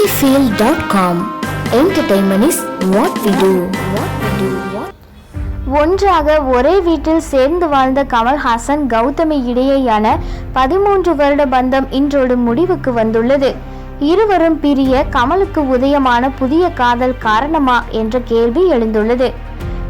cinefield.com entertainment is what we do. what we do what ஒன்றாக ஒரே வீட்டில் சேர்ந்து வாழ்ந்த கமல்ஹாசன் கௌதமி இடையேயான பதிமூன்று வருட பந்தம் இன்றோடு முடிவுக்கு வந்துள்ளது. இருவரும் பிரிய கமலுக்கு உதயமான புதிய காதல் காரணமா என்ற கேள்வி எழுந்துள்ளது.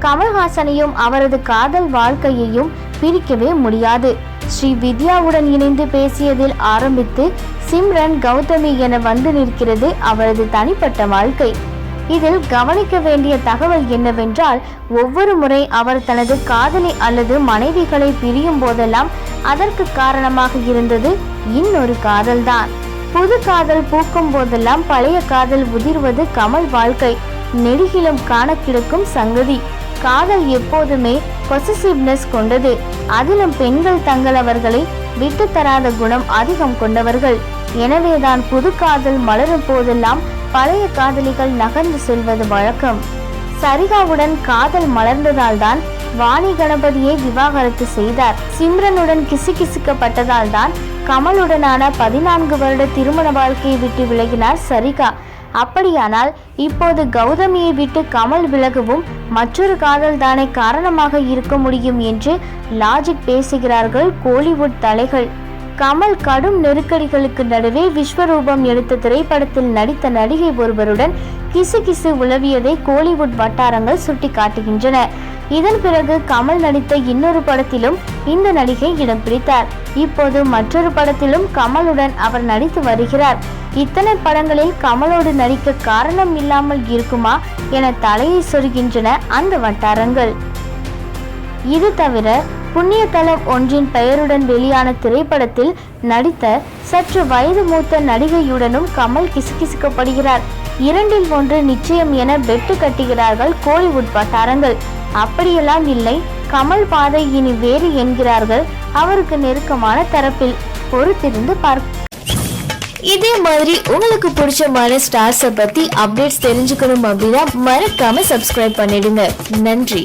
கமல்ஹாசனையும் அவரது காதல் வாழ்க்கையையும் பிரிக்கவே முடியாது. ஸ்ரீ வித்யாவுடன் இணைந்து பேசியதில் ஆரம்பித்து சிம்ரன் கௌதமி என வந்து நிற்கிறது அவரது தனிப்பட்ட வாழ்க்கை. இதில் கவனிக்க வேண்டிய தகவல் என்னவென்றால் ஒவ்வொரு முறை அவர் தனது காதலி அல்லது மனைவிகளை பிரியும் போதெல்லாம் அதற்கு காரணமாக இருந்தது இன்னொரு காதல்தான். புது காதல் பூக்கும் போதெல்லாம் பழைய காதல் உதிர்வது கமல் வாழ்க்கை. நெடுகிலும் காண கிடக்கும் சங்கதி. காதல் எப்போதுமே பொசசிவ்னஸ் கொண்டது. அதிலும் பெண்கள் தங்கள் அவர்களை விட்டு தராத குணம் அதிகம் கொண்டவர்கள். எனவேதான் புது காதல் மலரும் போதெல்லாம் பழைய காதலிகள் நகர்ந்து செல்வது வழக்கம். சரிகாவுடன் காதல் மலர்ந்ததால்தான் வாணி கணபதியை விவாகரத்து செய்தார். சிம்ரனுடன் கிசுகிசுக்கப்பட்டதால் தான் கமலுடனான பதினான்கு வருட திருமண வாழ்க்கையை விட்டு விலகினார் சரிகா. அப்படியானால் இப்போது கௌதமியை விட்டு கமல் விலகவும் மற்றொரு காதல் தானே காரணமாக இருக்க முடியும் என்று லாஜிக் பேசுகிறார்கள் கோலிவுட் தலைகள். கமல் கடும் நெருக்கடிகளுக்கு நடுவே விஸ்வரூபம் எடுத்த திரைப்படத்தில் நடித்த நடிகை ஒருவருடன் கிசு கிசு உலவியதை கோலிவுட் வட்டாரங்கள் சுட்டிக்காட்டுகின்றன. இதன் பிறகு கமல் நடித்த இன்னொரு படத்திலும் இந்த நடிகை இடம் பிடித்தார். இப்போது மற்றொரு படத்திலும் கமலுடன் அவர் நடித்து வருகிறார். இத்தனை படங்களில் கமலோடு நடிக்க காரணம் இல்லாமல் இருக்குமா என தலையை சொருகின்றன அந்த வட்டாரங்கள். இது தவிர புண்ணியதலம் ஒன்றின் பெயருடன் வெளியான திரைப்படத்தில் நடித்த சற்று வயது மூத்த நடிகையுடனும் கமல் கிசுகிசுக்கப்படுகிறார். இரண்டில் ஒன்று நிச்சயம் என பெட்டு கட்டுகிறார்கள் கோலிவுட் வட்டாரங்கள். அப்படியெல்லாம் இல்லை கமல் பாதை இனி வேறு என்கிறார்கள் அவருக்கு நெருக்கமான தரப்பில். பொறுத்திருந்து பார்க்க இதே மாதிரி உங்களுக்கு பிடிச்சமான ஸ்டார்ஸை பத்தி அப்டேட்ஸ் தெரிஞ்சுக்கணும் அப்படின்னா மறக்காம சப்ஸ்கிரைப் பண்ணிடுங்க. நன்றி.